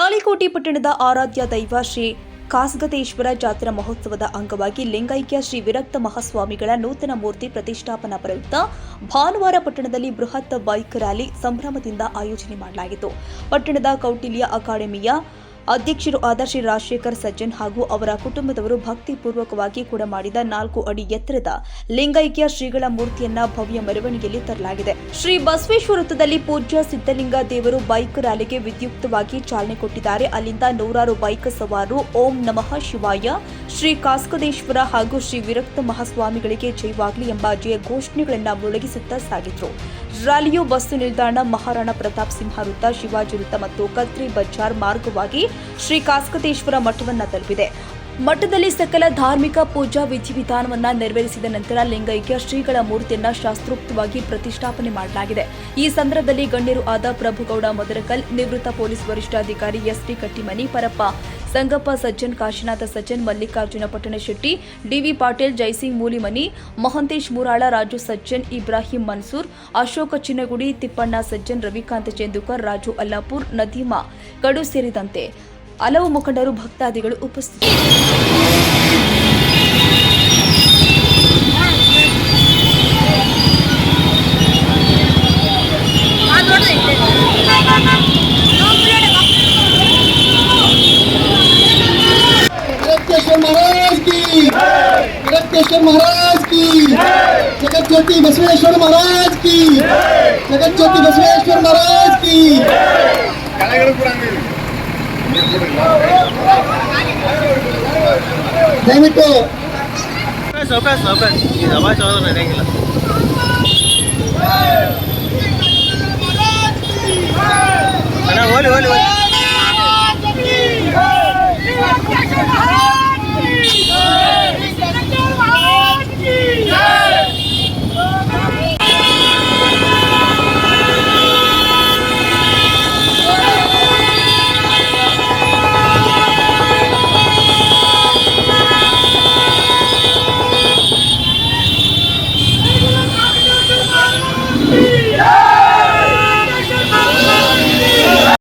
ತಾಳಿಕೋಟೆ ಪಟ್ಟಣದ ಆರಾಧ್ಯ ದೈವ ಶ್ರೀ ಕಾಸಗತೇಶ್ವರ ಜಾತ್ರಾ ಮಹೋತ್ಸವದ ಅಂಗವಾಗಿ ಲಿಂಗೈಕ್ಯ ಶ್ರೀ ವಿರಕ್ತ ಮಹಾಸ್ವಾಮಿಗಳ ನೂತನ ಮೂರ್ತಿ ಪ್ರತಿಷ್ಠಾಪನಾ ಪ್ರಯುಕ್ತ ಭಾನುವಾರ ಪಟ್ಟಣದಲ್ಲಿ ಬೃಹತ್ ಬೈಕ್ ರ್ಯಾಲಿ ಸಂಭ್ರಮದಿಂದ ಆಯೋಜನೆ ಮಾಡಲಾಗಿತ್ತು. ಪಟ್ಟಣದ ಕೌಟಿಲ್ಯ ಅಕಾಡೆಮಿಯ ಅಧ್ಯಕ್ಷರು ಆದರ್ಶಿ ರಾಜಶೇಖರ್ ಸಜ್ಜನ್ ಹಾಗೂ ಅವರ ಕುಟುಂಬದವರು ಭಕ್ತಿಪೂರ್ವಕವಾಗಿ ಕೂಡ ಮಾಡಿದ ನಾಲ್ಕು ಅಡಿ ಎತ್ತರದ ಲಿಂಗೈಕ್ಯ ಶ್ರೀಗಳ ಮೂರ್ತಿಯನ್ನ ಭವ್ಯ ಮೆರವಣಿಗೆಯಲ್ಲಿ ತರಲಾಗಿದೆ. ಶ್ರೀ ಬಸವೇಶ್ವರ ವೃತ್ತದಲ್ಲಿ ಪೂಜ್ಯ ಸಿದ್ದಲಿಂಗ ದೇವರು ಬೈಕ್ ರ್ಯಾಲಿಗೆ ವಿದ್ಯುಕ್ತವಾಗಿ ಚಾಲನೆ ಕೊಟ್ಟಿದ್ದಾರೆ. ಅಲ್ಲಿಂದ ನೂರಾರು ಬೈಕ್ ಸವಾರರು ಓಂ ನಮಃ ಶಿವಾಯ, ಶ್ರೀ ಕಾಸ್ಕದೇಶ್ವರ ಹಾಗೂ ಶ್ರೀ ವಿರಕ್ತ ಮಹಾಸ್ವಾಮಿಗಳಿಗೆ ಜಯವಾಗಲಿ ಎಂಬ ಜಯ ಘೋಷಣೆಗಳನ್ನು ಮುಳುಗಿಸುತ್ತಾ ಸಾಗಿದ್ರು. ರ್ಯಾಲಿಯು ಬಸ್ಸು ನಿಲ್ದಾಣ, ಮಹಾರಾಣಾ ಪ್ರತಾಪ್ ಸಿಂಹ ವೃತ್ತ, ಶಿವಾಜಿ ವೃತ್ತ ಮತ್ತು ಕತ್ರಿ ಬಜಾರ್ ಮಾರ್ಗವಾಗಿ ಶ್ರೀ ಕಾಸ್ಕತೇಶ್ವರ ಮಠವನ್ನ ತಲುಪಿದೆ. ಮಠದಲ್ಲಿ ಸಕಲ ಧಾರ್ಮಿಕ ಪೂಜಾ ವಿಧಿವಿಧಾನವನ್ನ ನೆರವೇರಿಸಿದ ನಂತರ ಲಿಂಗೈಕ್ಯ ಶ್ರೀಗಳ ಮೂರ್ತಿಯನ್ನ ಶಾಸ್ತ್ರೋಕ್ತವಾಗಿ ಪ್ರತಿಷ್ಠಾಪನೆ ಮಾಡಲಾಗಿದೆ. ಈ ಸಂದರ್ಭದಲ್ಲಿ ಗಣ್ಯರು ಆದ ಪ್ರಭುಗೌಡ ಮದರಕಲ್, ನಿವೃತ್ತ ಪೊಲೀಸ್ ವರಿಷ್ಠಾಧಿಕಾರಿ SP Kattimani, Parappa Sangappa Sajjan, Kashinath Sajjan, Mallikarjuna Pattanashetti D V Patil, Jaisingh Mulimani, Mahantesh Murala, Raju Sajjan, Ibrahim Mansoor, Ashoka Chinnagudi, Tippanna Sajjan, Ravikant Chendukar, Raju Allapur Nadeema ಕಡು ಸೇರಿದಂತೆ ಹಲವು ಮುಖಂಡರು ಭಕ್ತಾದಿಗಳು ಉಪಸ್ಥಿತರಿದ್ದರು. जगत महाराज की जगत ज्योति बसवेश्वर महाराज की जगत ज्योति बसवेश्वर महाराज की ದಯವಿಟ್ಟು ಸಾವಕಾಶ ಸಾವಕಾಶ ಇದು ಅವಾಜ್ ಹೋದ್ರೆ ನಡೆಯಂಗಿಲ್ಲ ಅಣ್ಣ ಹೋಲಿ ಹೋಲಿ ಹೋಲಿ